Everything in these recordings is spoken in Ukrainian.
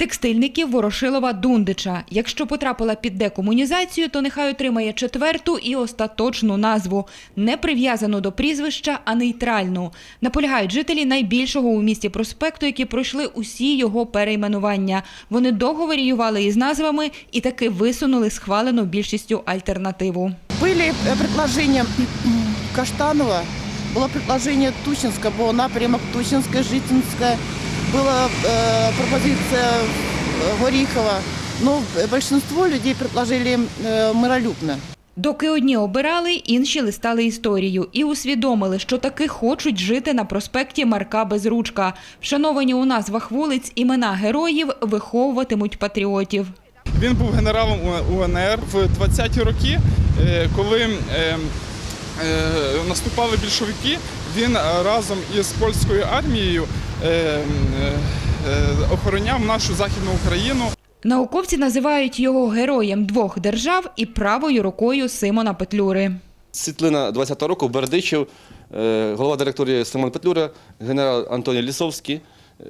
Текстильників Ворошилова Дундича. Якщо потрапила під декомунізацію, то нехай отримає четверту і остаточну назву, не прив'язану до прізвища, а нейтральну. Наполягають жителі найбільшого у місті проспекту, які пройшли усі його перейменування. Вони довго варіювали із назвами і таки висунули схвалену більшістю альтернативу. Были э, предложения Каштанова, было предложение Тущинска, был напрямок Тущинская, Житинская, была э, пропозиция э, Горихова. Но большинство людей предложили э, миролюбно. Доки одні обирали, інші листали історію і усвідомили, що таки хочуть жити на проспекті Марка Безручка. Вшановані у назвах вулиць імена героїв виховуватимуть патріотів. Він був генералом У- УНР в 20-ті роки, е, коли е, е, наступали більшовики. Він е, разом із польською армією е, е, е, охороняв нашу західну Україну. Науковці називають його героєм двох держав і правою рукою Симона Петлюри. Світлина 20-го року Бердичев, е, голова директорії Симон Петлюра, генерал Антоній Лісовський,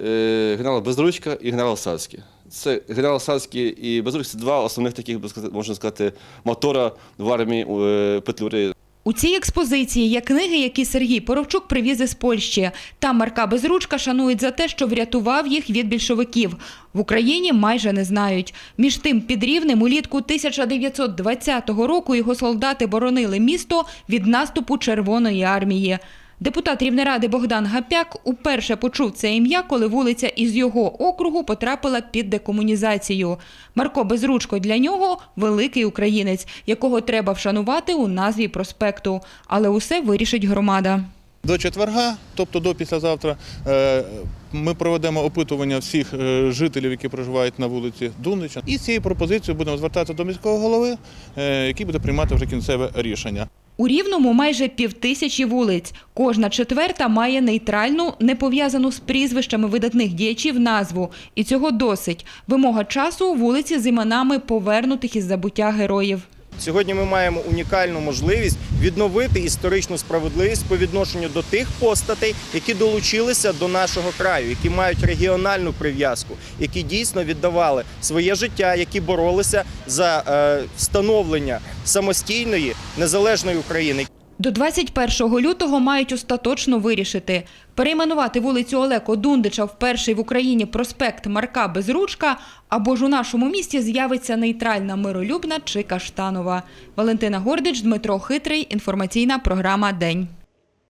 е, генерал Безручка і генерал Сальський. Це генерал Сальський і Безручка – це два основних таких, можна сказати, мотора в армії е, Петлюри. У цій експозиції є книги, які Сергій Поровчук привіз із Польщі. Там Марка Безручка шанують за те, що врятував їх від більшовиків. В Україні майже не знають. Між тим, під Рівнем улітку 1920 року його солдати боронили місто від наступу Червоної армії. Депутат Рівнеради Богдан Гапяк уперше почув це ім'я, коли вулиця із його округу потрапила під декомунізацію. Марко Безручко для нього великий українець, якого треба вшанувати у назві проспекту. Але усе вирішить громада. До четверга, тобто до післязавтра, е, ми проведемо опитування всіх е, жителів, які проживають на вулиці Дундича. І з цією пропозицією будемо звертатися до міського голови, е, який буде приймати вже кінцеве рішення. У Рівному майже півтисячі вулиць. Кожна четверта має нейтральну, не пов'язану з прізвищами видатних діячів назву. І цього досить. Вимога часу – вулиці з іменами повернутих із забуття героїв. Сьогодні ми маємо унікальну можливість відновити історичну справедливість по відношенню до тих постатей, які долучилися до нашого краю, які мають регіональну прив'язку, які дійсно віддавали своє життя, які боролися за е, встановлення самостійної незалежної України. До 21 лютого мають остаточно вирішити – перейменувати вулицю Олеко Дундича в перший в Україні проспект Марка Безручка або ж у нашому місті з'явиться нейтральна миролюбна чи каштанова. Валентина Гордич, Дмитро Хитрий. Інформаційна програма «День».